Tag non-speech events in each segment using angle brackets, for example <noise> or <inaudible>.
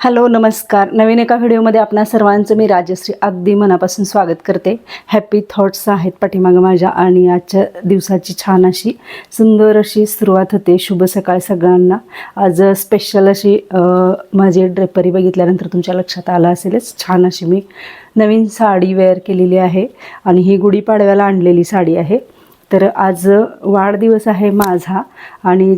Hello नमस्कार. नवीन एका व्हिडिओमध्ये आपणा सर्वांचं मी राजश्री अगदी मनापासून स्वागत करते. हॅपी थॉट्स आहेत पाठीमागं माझ्या आणि आजच्या दिवसाची छान अशी सुंदर अशी सुरुवात होते. शुभ सकाळ सगळ्यांना. आज स्पेशल अशी माझी ड्रेपरी बघितल्यानंतर तुमच्या लक्षात आलं असेलच. छान अशी मी नवीन साडी वेअर केलेली आहे आणि ही गुढीपाडव्याला आणलेली साडी आहे. तर आज वाढदिवस आहे माझा आणि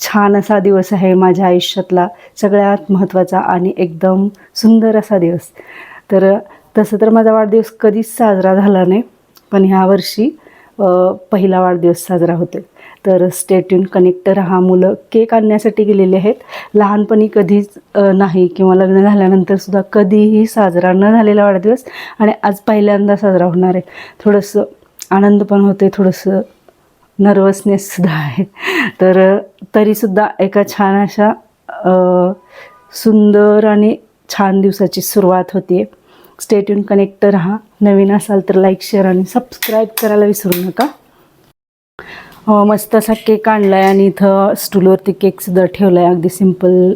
छान असा दिवस आहे माझ्या आयुष्यातला. सगळ्यात महत्त्वाचा आणि एकदम सुंदर असा दिवस. तर तसं तर माझा वाढदिवस कधीच साजरा झाला नाही पण ह्या वर्षी पहिला वाढदिवस साजरा होतो तर स्टेट्यून कनेक्टर हा मुलं केक आणण्यासाठी गेलेले आहेत. लहानपणी कधीच नाही किंवा लग्न झाल्यानंतर सुद्धा कधीही साजरा न झालेला वाढदिवस आणि आज पहिल्यांदा साजरा होणार आहे. थोडंसं आनंद पण होते थोडंसं नर्वसनेससुद्धा <laughs> आहे. तर तरीसुद्धा एका छान अशा सुंदर आणि छान दिवसाची सुरुवात होते स्टेट्यून कनेक्टर हा नवीन असाल तर लाईक शेअर आणि सबस्क्राईब करायला विसरू नका. मस्त असा केक आणला आहे आणि इथं स्टूलवरती केकसुद्धा ठेवला आहे अगदी सिंपल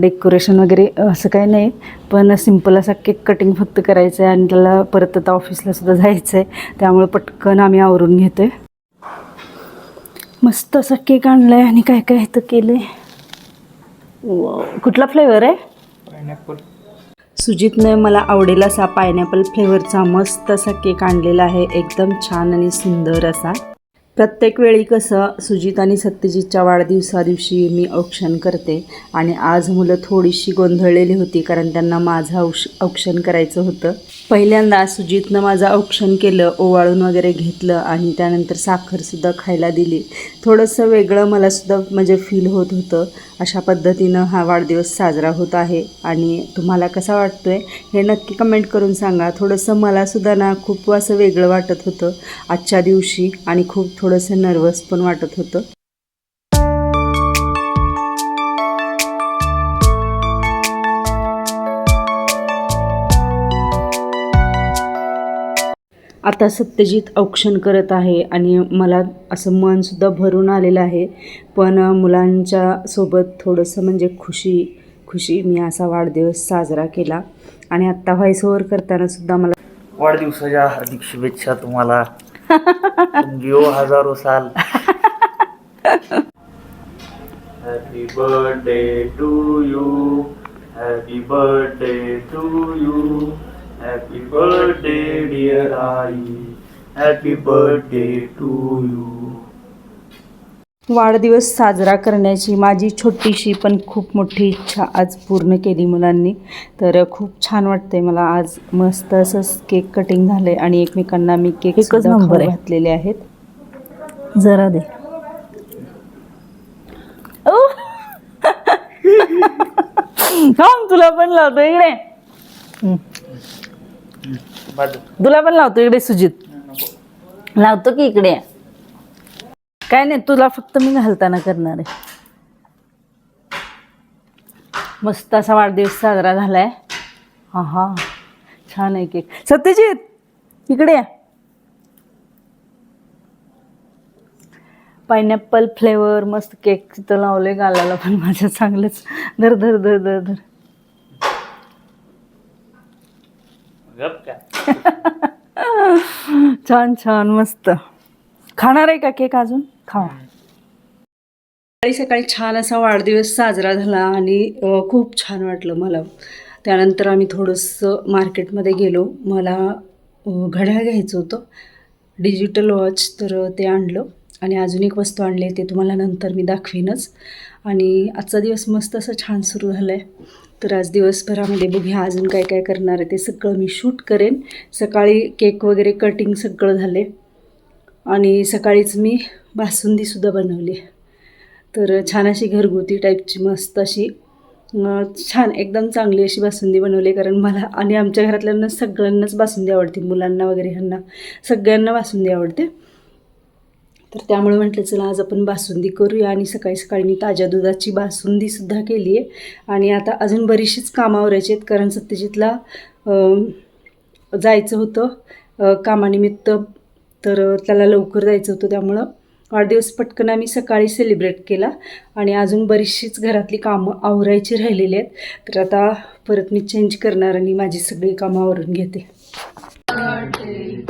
डेकोरेशन वगैरे असं काही नाही. पण सिंपल असा केक कटिंग फक्त करायचं आहे आणि त्याला परत आता ऑफिसलासुद्धा जायचं आहे त्यामुळे पटकन आम्ही आवरून घेतो आहे मस्त असा केक आणला आहे आणि काय काय इथं केलं आहे कुठला फ्लेवर आहे? पायनॅपल सुजितने मला आवडेल असा पायनॅपल फ्लेवरचा मस्त असा केक आणलेला आहे. एकदम छान आणि सुंदर असा. प्रत्येक वेळी कसं सुजित आणि सत्यजितच्या वाढदिवसा दिवशी मी औक्षण करते आणि आज मुलं थोडीशी गोंधळलेली होती कारण त्यांना माझं औक्ष औक्षण करायचं होतं. पहिल्यांदा सुजितनं माझं औक्षण केलं ओवाळून वगैरे घेतलं आणि त्यानंतर साखरसुद्धा खायला दिली. थोडंसं वेगळं मलासुद्धा म्हणजे फील होत होतं. अशा पद्धतीनं हा वाढदिवस साजरा होत आहे आणि तुम्हाला कसा वाटतो आहे हे नक्की कमेंट करून सांगा. थोडंसं मलासुद्धा ना खूप असं वेगळं वाटत होतं. आजच्या दिवशी आणि खूप थोडंसं नर्वस पण वाटत होतं. आता सत्यजित औक्षण करत आहे आणि मला असं मनसुद्धा भरून आलेलं आहे. पण मुलांच्या सोबत थोडंसं म्हणजे खुशी खुशी मी असा वाढदिवस साजरा केला. आणि आत्ता व्हॉइस ओव्हर करताना सुद्धा मला वाढदिवसाच्या हार्दिक शुभेच्छा तुम्हाला. जिओ हजारो साल. Happy birthday to you happy birthday to you happy birthday dear I happy birthday to you वाढदिवस साजरा करण्याची माझी छोटीशी पण खूप मोठी इच्छा आज पूर्ण केली मुलांनी. तर खूप छान वाटते मला आज मस्त असं केक कटिंग झालंय आणि एकमेकांना मी केक एकच सुद्धा नंबर आहे. घातलेले आहेत. जरा दे. थांब तुला पण लावतो इकडे. बाद तुला पण लावतो इकडे सुजित. लावतो की इकडे? काय नाही तुला फक्त मी घालताना करणार आहे. मस्त असा वाढदिवस साजरा झालाय. हा हा छान आहे केक. सत्यजित इकडे या. पायनॅपल फ्लेवर मस्त केक तिथं लावले गालाला पण माझ्या चांगलंच. धर धर धर धर धर. <laughs> छान छान मस्त. खाणार आहे का केक अजून? खा सकाळी सकाळी छान असा वाढदिवस साजरा झाला आणि खूप छान वाटलं मला. त्यानंतर आम्ही थोडंसं मार्केटमध्ये गेलो. मला घड्याळ घ्यायचं होतं. डिजिटल वॉच तर ते आणलं. आणि अजून एक वस्तू आणली ते तुम्हाला नंतर मी दाखवीनच. आणि आजचा दिवस मस्त असं छान सुरू झाला आहे तर आज दिवसभरामध्ये बघूया अजून काय काय करणार आहे ते सगळं मी शूट करेन. सकाळी केक वगैरे कटिंग सगळं झाले आणि सकाळीच मी बासुंदीसुद्धा बनवली. तर छान अशी घरगुती टाईपची मस्त अशी छान एकदम चांगली अशी बासुंदी बनवली. कारण मला आणि आमच्या घरातल्यांना सगळ्यांनाच बासुंदी आवडते. मुलांना वगैरे ह्यांना सगळ्यांना बासुंदी आवडते. तर त्यामुळे म्हटलं चला आज आपण बासुंदी करूया. आणि सकाळी सकाळी मी ताज्या दुधाची बासुंदीसुद्धा केली आहे. आणि आता अजून बरीचशीच कामावरायची आहेत. कारण सत्यजितला जायचं होतं कामानिमित्त तर त्याला लवकर जायचं होतं. त्यामुळं वाढदिवस पटकन आम्ही सकाळी सेलिब्रेट केला आणि अजून बरीचशीच घरातली कामं आवरायची राहिलेली आहेत. तर आता परत मी चेंज करणार आणि माझी सगळी कामं आवरून घेते. Happy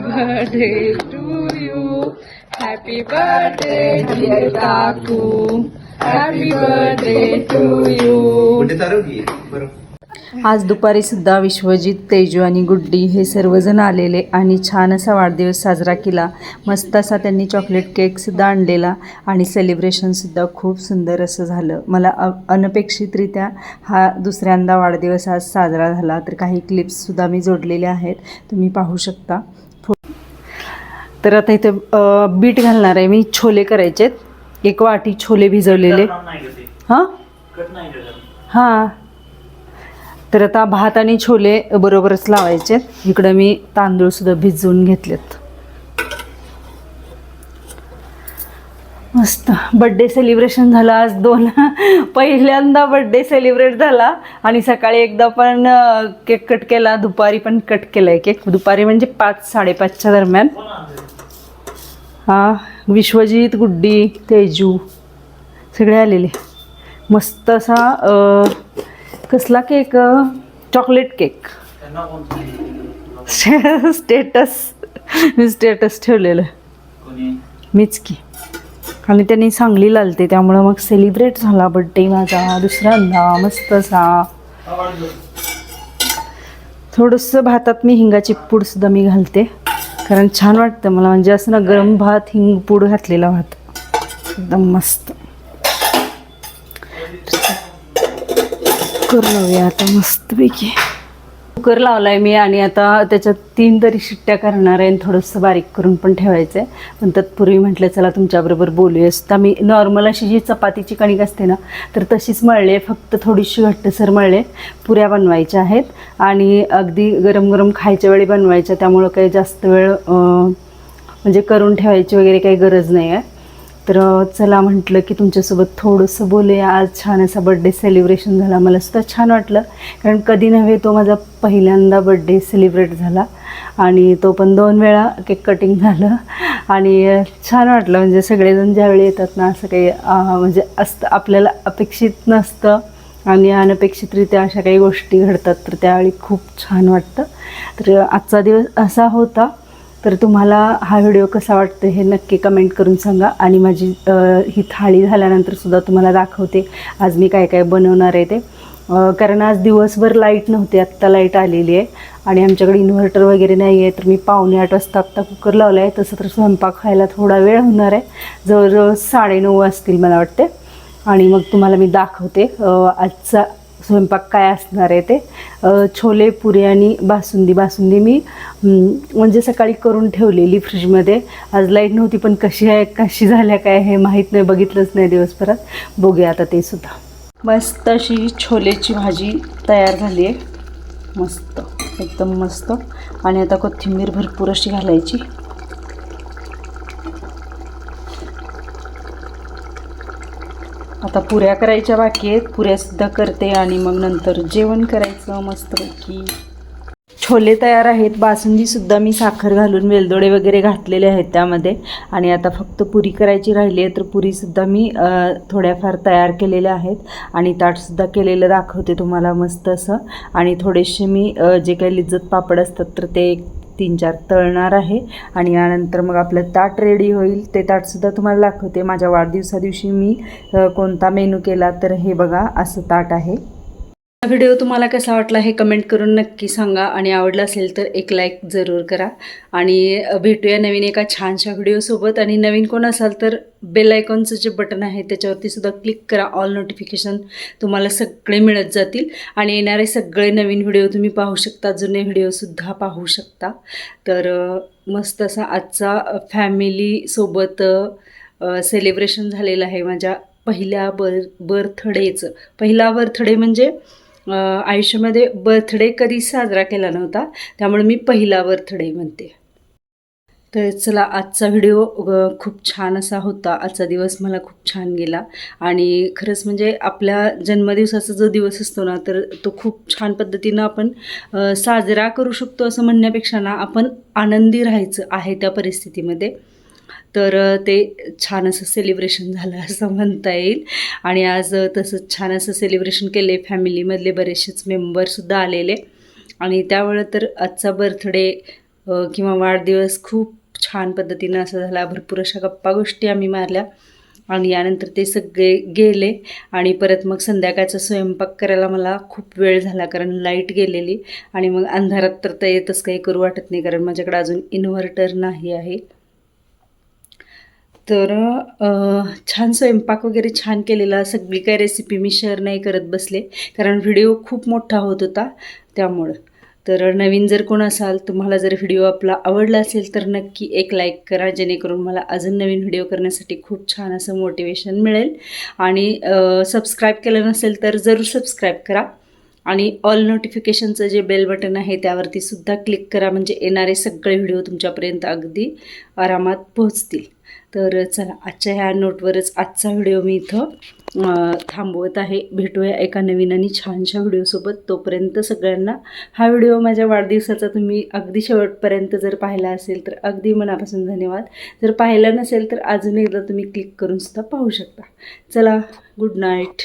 birthday to you happy birthday dear काकू हॅपी बर्थडे टू यू आज दुपारी सुद्धा विश्वजित तेजू आणि गुड्डी हे सर्वजण आलेले आणि छान असा वाढदिवस साजरा केला. मस्त असा त्यांनी चॉकलेट केकसुद्धा आणलेला आणि सेलिब्रेशनसुद्धा खूप सुंदर असं झालं. मला अ अनपेक्षितरित्या हा दुसऱ्यांदा वाढदिवस आज साजरा झाला. तर काही क्लिप्ससुद्धा मी जोडलेल्या आहेत. तुम्ही पाहू शकता. तर आता इथे बीट घालणार आहे मी. छोले करायचेत. एक वाटी छोले भिजवलेले. हां? हां. तर आता भात आणि छोले बरोबरच लावायचे. इकडं मी तांदूळ सुद्धा भिजवून घेतलेत. मस्त. बड्डे सेलिब्रेशन झालं आज दोन. <laughs> पहिल्यांदा बड्डे सेलिब्रेट झाला. आणि सकाळी एकदा पण केक कट केला. दुपारी पण कट केला आहे केक दुपारी म्हणजे पाच साडेपाचच्या दरम्यान. हा विश्वजित गुड्डी तेजू सगळे आलेले. मस्त असा कसला केक चॉकलेट केक? स्टेटस मी स्टेटस ठेवलेलं. मीच की. आणि त्यांनी सांगली लालते त्यामुळं मग सेलिब्रेट झाला बड्डे माझा दुसऱ्यांदा मस्त असा. थोडंसं भातात मी हिंगाची पूडसुद्धा मी घालते कारण छान वाटतं मला म्हणजे असं ना गरम भात हिंग पूड घातलेला भात. एकदम मस्त. कुकर लावूया आता मस्तपैकी. कुकर लावलाय मी आणि आता त्याच्यात तीन तरी शिट्ट्या करणार आहे आणि थोडंसं बारीक करून पण ठेवायचं आहे पण तत्पूर्वी म्हटलं चला तुमच्याबरोबर बोलूया तर मी नॉर्मल अशी जी चपातीची कणिक असते ना तर तशीच मळले. फक्त थोडीशी घट्टसर मळले. पुऱ्या बनवायच्या आहेत. आणि अगदी गरम गरम खायच्या वेळी बनवायच्या. त्यामुळं काही जास्त वेळ म्हणजे करून ठेवायची वगैरे काही गरज नाही आहे तर चला म्हटलं की तुमच्यासोबत थोडंसं बोलूया. आज छान असा बड्डे सेलिब्रेशन झाला. मला सुद्धा छान वाटलं. कारण कधी नव्हे तो माझा पहिल्यांदा बड्डे सेलिब्रेट झाला. आणि तो पण दोन वेळा केक कटिंग झालं. आणि छान वाटलं. म्हणजे सगळेजण ज्यावेळी येतात ना असं काही म्हणजे असतं आपल्याला अपेक्षित नसतं. आणि अनपेक्षितरित्या अशा काही गोष्टी घडतात. तर त्यावेळी खूप छान वाटतं. तर आजचा दिवस असा होता. तर तुम्हाला हा व्हिडिओ कसा वाटतो हे नक्की कमेंट करून सांगा. आणि माझी ही थाळी झाल्यानंतर सुद्धा तुम्हाला दाखवते. आज मी काय काय बनवणार आहे ते. कारण आज दिवसभर लाइट नव्हती आत्ता लाइट आलेली आहे. आणि आमच्याकडे इन्व्हर्टर वगैरे नाही आहे तर मी पावणे आठ वाजता आत्ता कुकर लावला आहे तसं तर स्वयंपाक खायला थोडा वेळ होणार आहे. जवळजवळ साडेनऊ वाजतील मला वाटते आणि मग तुम्हाला मी दाखवते. आजचा स्वयंपाक काय असणार आहे ते? छोले पुरी आणि बासुंदी. बासुंदी मी म्हणजे सकाळी करून ठेवलेली फ्रीजमध्ये. आज लाइट नव्हती पण कशी आहे कशी झाल्या काय हे माहीत नाही. बघितलंच नाही दिवसभरात. बघूया आता ते सुद्धा. मस्त अशी छोलेची भाजी तयार झाली आहे. मस्त एकदम मस्त. आणि आता कोथिंबीर भरपूर अशी घालायची. आता पुऱ्या करायच्या बाकी आहेत. पुऱ्यासुद्धा करते आणि मग नंतर जेवण करायचं मस्तपैकी. छोले तयार आहेत. बासुंदीसुद्धा मी साखर घालून वेलदोडे वगैरे घातलेले आहेत त्यामध्ये. आणि आता फक्त पुरी करायची राहिली आहे तर पुरीसुद्धा मी थोड्याफार तयार केलेल्या आहेत. आणि ताटसुद्धा केलेलं दाखवते तुम्हाला मस्त असं. आणि थोडेसे मी जे काही लिज्जत पापड असतात तर ते तीन चार तळणार आहे. आणि यानंतर मग आपलं ताट रेडी होईल. ते ताटसुद्धा तुम्हाला दाखवते. माझ्या वाढदिवसा दिवशी मी कोणता मेनू केला तर हे बघा असं ताट आहे. हा व्हिडिओ तुम्हाला कसा वाटला हे कमेंट करून नक्की सांगा आणि आवडला असेल तर एक लाईक जरूर करा. आणि भेटूया नवीन एका छानशा व्हिडिओसोबत आणि नवीन कोण असाल तर बेल आयकॉनचं जे बटन आहे त्याच्यावरती सुद्धा क्लिक करा. ऑल नोटिफिकेशन तुम्हाला सगळे मिळत जातील आणि येणारे सगळे नवीन व्हिडिओ तुम्ही पाहू शकता. जुने व्हिडिओसुद्धा पाहू शकता. तर मस्त असा आजचा फॅमिलीसोबत सेलिब्रेशन झालेलं आहे. माझ्या पहिल्या बर बर्थडेचं पहिला बर्थडे म्हणजे आयुष्यामध्ये बर्थडे कधी साजरा केला नव्हता त्यामुळे मी पहिला बर्थडे म्हणते. तर चला आजचा व्हिडिओ खूप छान असा होता. आजचा दिवस मला खूप छान गेला. आणि खरंच म्हणजे आपल्या जन्मदिवसाचा जो दिवस असतो ना तर तो खूप छान पद्धतीनं आपण साजरा करू शकतो असं म्हणण्यापेक्षा ना आपण आनंदी राहायचं आहे त्या परिस्थितीमध्ये. तर ते छान असं सेलिब्रेशन झालं <laughs> असं म्हणता येईल. आणि आज तसंच छान असं सेलिब्रेशन केले फॅमिलीमधले बरेचसेच मेंबरसुद्धा आलेले. आणि त्यावेळं तर आजचा बर्थडे किंवा वाढदिवस खूप छान पद्धतीनं असं झाला. भरपूर अशा गप्पा गोष्टी आम्ही मारल्या. आणि यानंतर ते सगळे गेले. आणि परत मग संध्याकाळचा स्वयंपाक करायला मला खूप वेळ झाला कारण लाइट गेलेली. आणि मग अंधारात तर ते येतच काही करू वाटत नाही कारण माझ्याकडे अजून इन्व्हर्टर नाही आहे. तर छान स्वयंपाक वगैरे छान केलेला सगळी काही रेसिपी मी शेअर नाही करत बसले. कारण व्हिडिओ खूप मोठा होत होता त्यामुळं. तर नवीन जर कोण असाल तुम्हाला जर व्हिडिओ आपला आवडला असेल तर नक्की एक लाईक करा जेणेकरून मला अजून नवीन व्हिडिओ करण्यासाठी खूप छान असं मोटिवेशन मिळेल. आणि सबस्क्राईब केलं नसेल तर जरूर सबस्क्राईब करा. आणि ऑल नोटिफिकेशनचं जे बेल बटन आहे त्यावरती सुद्धा क्लिक करा. म्हणजे येणारे सगळे व्हिडिओ तुमच्यापर्यंत अगदी आरामात पोहोचतील. तर चला आजच्या ह्या नोटवरच आजचा व्हिडिओ मी इथं थांबवत आहे. भेटूया एका नवीन आणि छानशा व्हिडिओसोबत तोपर्यंत सगळ्यांना हा व्हिडिओ माझ्या वाढदिवसाचा तुम्ही अगदी शेवटपर्यंत जर पाहिला असेल तर अगदी मनापासून धन्यवाद. जर पाहिला नसेल तर अजून एकदा तुम्ही क्लिक करून सुद्धा पाहू शकता. चला गुड नाईट